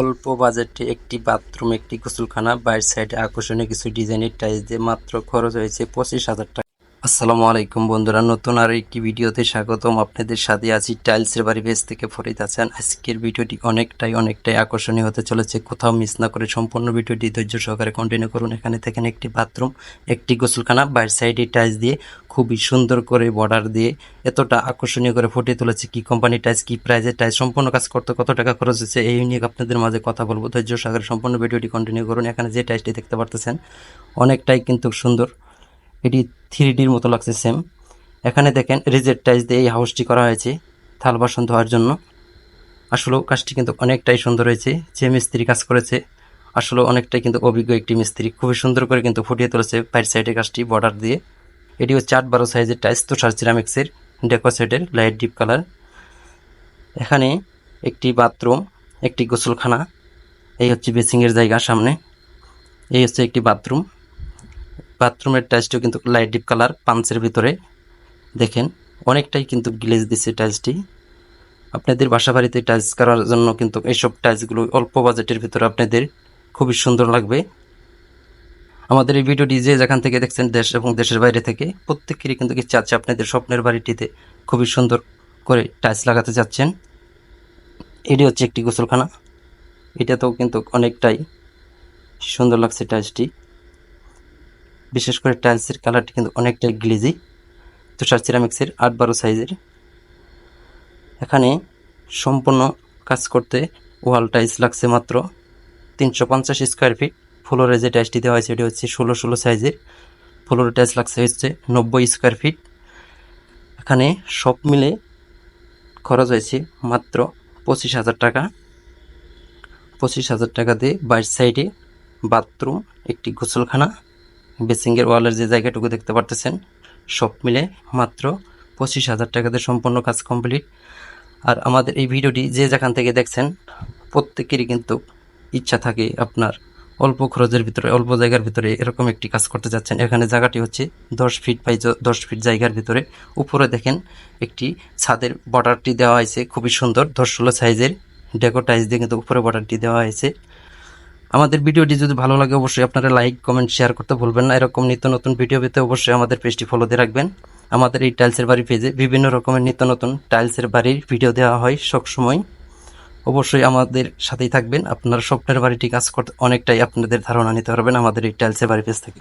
অল্প বাজেটে একটি বাথরুম, একটি গোসলখানা, বাইর সাইডে আকর্ষণীয় কিছু ডিজাইনের টাইলস দিয়ে মাত্র খরচ হয়েছে পঁচিশ হাজার টাকা। আসসালামু আলাইকুম বন্ধুরা, নতুন আর একটি ভিডিওতে স্বাগতম। আপনাদের সাথে আছি টাইলসের বাড়ি বেস থেকে ফরিদ আছেন আজকের ভিডিওটি অনেকটাই অনেকটাই আকর্ষণীয় হতে চলেছে। কোথাও মিস না করে সম্পূর্ণ ভিডিওটি ধৈর্য সহকারে কন্টিনিউ করুন। এখানে দেখেন একটি বাথরুম, একটি গোসলখানা বাইরের সাইডে টাইলস দিয়ে খুবই সুন্দর করে বর্ডার দিয়ে এতটা আকর্ষণীয় করে ফুটিয়ে তুলেছে কি কোম্পানি টাইলস কি প্রাইজের টাইলস সম্পূর্ণ কাজ করতে কত টাকা খরচ হয়েছে, এই নিয়ে আপনাদের মাঝে কথা বলব। ধৈর্য সহকারে সম্পূর্ণ ভিডিওটি কন্টিনিউ করুন। এখানে যে টাইলসটি দেখতে পারতেছেন, অনেকটাই কিন্তু সুন্দর। এটি থ্রি ডির মতো লাগছে সেম এখানে দেখেন রিজেট টাইলস দিয়ে এই হাউসটি করা হয়েছে থাল বাসন ধোয়ার জন্য। আসলেও কাজটি কিন্তু অনেকটাই সুন্দর হয়েছে। যে মিস্ত্রি কাজ করেছে আসলে অনেকটাই কিন্তু অভিজ্ঞ একটি মিস্ত্রি। খুবই সুন্দর করে কিন্তু ফুটিয়ে তুলেছে বাইরের সাইডের কাজটি বর্ডার দিয়ে। এটি হচ্ছে আট বারো সাইজের টাইলস তুষার সিরামিক্সের ডেকো সেটের লাইট ডিপ কালার। এখানে একটি বাথরুম, একটি গোসলখানা, এই হচ্ছে বেসিংয়ের জায়গা সামনে। এই হচ্ছে একটি বাথরুম। বাথরুমের টাইলসটিও কিন্তু লাইট ডিপ কালার, পাঞ্চের ভিতরে। দেখেন, অনেকটাই কিন্তু গ্লেজ দিচ্ছে টাইলসটি। আপনাদের বাসা বাড়িতে টাইলস করার জন্য কিন্তু এইসব টাইলসগুলো অল্প বাজেটের ভিতরে আপনাদের খুবই সুন্দর লাগবে। আমাদের এই ভিডিওটি যে যেখান থেকে দেখছেন দেশ এবং দেশের বাইরে থেকে, প্রত্যেকেরই কিন্তু ইচ্ছা আছে আপনাদের স্বপ্নের বাড়িটিতে খুবই সুন্দর করে টাইলস লাগাতে যাচ্ছেন এটি হচ্ছে একটি গোসলখানা। এটাতেও কিন্তু অনেকটাই সুন্দর লাগছে টাইলসটি। বিশেষ করে টাইলসের কালারটি কিন্তু অনেকটাই গ্লেজি। তুষার সিরামিক্সের আট বারো সাইজের। এখানে সম্পূর্ণ কাজ করতে ওয়াল টাইলস লাগছে মাত্র তিনশো পঞ্চাশ স্কোয়ার ফিট। ফ্লোরে যে টাইলসটি দেওয়া হয়েছে এটি হচ্ছে ষোলো ষোলো সাইজের ফ্লোরে টাইলস লাগছে হচ্ছে নব্বই স্কোয়ার ফিট এখানে সব মিলে খরচ হয়েছে মাত্র পঁচিশ হাজার টাকা। পঁচিশ হাজার টাকা দিয়ে বাইর সাইডে বাথরুম একটি গোসলখানা বেসিংয়ের ওয়ালের যে জায়গাটুকু দেখতে পারতেছেন, সব মিলে মাত্র পঁচিশ হাজার টাকাতে সম্পূর্ণ কাজ কমপ্লিট আর আমাদের এই ভিডিওটি যে যেখান থেকে দেখছেন, প্রত্যেকেরই কিন্তু ইচ্ছা থাকে আপনার অল্প খরচের ভিতরে, অল্প জায়গার ভিতরে এরকম একটি কাজ করতে যাচ্ছেন। এখানে জায়গাটি হচ্ছে দশ ফিট বাই দশ ফিট জায়গার ভিতরে। উপরে দেখেন একটি ছাদের বর্ডারটি দেওয়া হয়েছে, খুবই সুন্দর। দশ ষোলো সাইজের ডেকোটাইজ দিয়ে কিন্তু উপরে বর্ডারটি দেওয়া হয়েছে। আমাদের ভিডিওটি যদি ভালো লাগে, অবশ্যই আপনারা লাইক, কমেন্ট, শেয়ার করতে ভুলবেন না। এরকম নিত্য নতুন ভিডিও পেতে অবশ্যই আমাদের পেজটি ফলো দিয়ে রাখবেন। আমাদের এই টাইলসের বাড়ি পেজে বিভিন্ন রকমের নিত্য নতুন টাইলসের বাড়ির ভিডিও দেওয়া হয় সবসময়। অবশ্যই আমাদের সাথেই থাকবেন। আপনার স্বপ্নের বাড়িটি কাজ করতে অনেকটাই আপনাদের ধারণা নিতে পারবেন আমাদের এই টাইলসে বাড়ি পেজ থেকে।